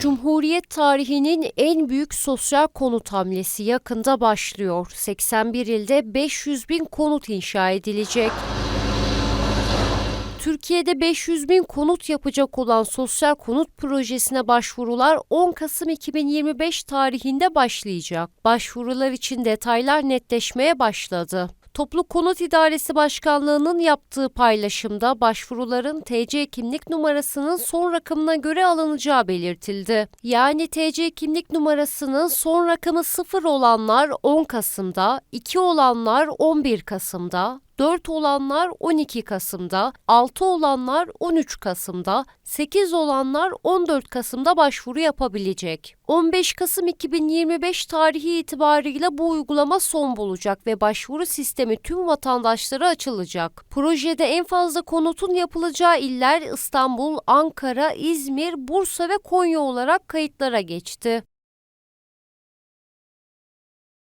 Cumhuriyet tarihinin en büyük sosyal konut hamlesi yakında başlıyor. 81 ilde 500 bin konut inşa edilecek. Türkiye'de 500 bin konut yapacak olan sosyal konut projesine başvurular 10 Kasım 2025 tarihinde başlayacak. Başvurular için detaylar netleşmeye başladı. Toplu Konut İdaresi Başkanlığı'nın yaptığı paylaşımda başvuruların TC kimlik numarasının son rakamına göre alınacağı belirtildi. Yani TC kimlik numarasının son rakamı 0 olanlar 10 Kasım'da, 2 olanlar 11 Kasım'da, 4 olanlar 12 Kasım'da, 6 olanlar 13 Kasım'da, 8 olanlar 14 Kasım'da başvuru yapabilecek. 15 Kasım 2025 tarihi itibariyle bu uygulama son bulacak ve başvuru sistemi tüm vatandaşlara açılacak. Projede en fazla konutun yapılacağı iller İstanbul, Ankara, İzmir, Bursa ve Konya olarak kayıtlara geçti.